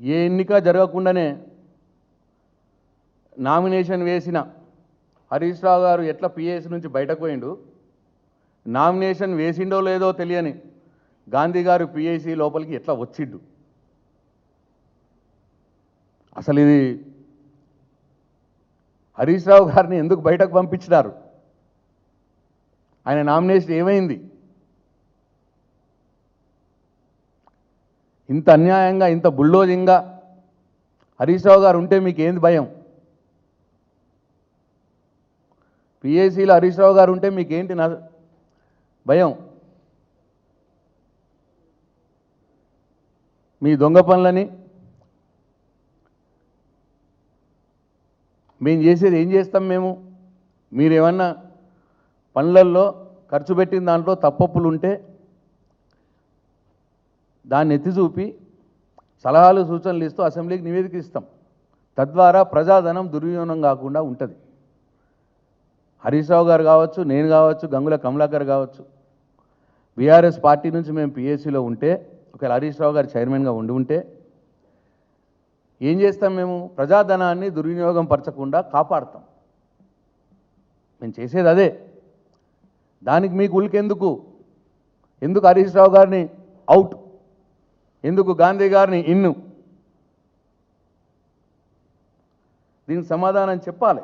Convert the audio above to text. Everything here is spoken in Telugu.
ఏ ఎన్నిక జరగకుండానే నామినేషన్ వేసిన హరీష్ రావు గారు ఎట్లా పిఎస్ నుంచి బయటకు పోయిండు? నామినేషన్ వేసిండో లేదో తెలియని గాంధీ గారు పిఎస్సి లోపలికి ఎట్లా వచ్చిండు? అసలు ఇది హరీష్ రావు గారిని ఎందుకు బయటకు పంపించినారు? ఆయన నామినేషన్ ఏమైంది? ఇంత అన్యాయంగా ఇంత బుల్డోజింగ్గా హరీష్ రావు గారు ఉంటే మీకు ఏంది భయం? పిఏసీలో హరీష్ రావు గారు ఉంటే మీకేంటి నా భయం? మీ దొంగ పనులని మేము చేసేది ఏం చేస్తాం మేము? మీరేమన్నా పనులల్లో ఖర్చు పెట్టిన దాంట్లో తప్పప్పులు ఉంటే దాన్ని ఎత్తి చూపి సలహాలు సూచనలు ఇస్తూ అసెంబ్లీకి నివేదిక ఇస్తాం తద్వారా ప్రజాధనం దుర్వినియోగం కాకుండా ఉంటుంది. హరీష్ రావు గారు కావచ్చు నేను కావచ్చు గంగుల కమలాకర్ కావచ్చు బీఆర్ఎస్ పార్టీ నుంచి మేము పిఎస్సిలో ఉంటే ఒకవేళ హరీష్ రావు గారు చైర్మన్గా ఉండి ఉంటే ఏం చేస్తాం మేము? ప్రజాధనాన్ని దుర్వినియోగం పరచకుండా కాపాడతాం. మేము చేసేది అదే. దానికి మీకు ఉలికెందుకు ఎందుకు హరీష్ రావు గారిని అవుట్ ఎందుకు గాంధీ గారిని ఇన్ను? దీనికి సమాధానం చెప్పాలి.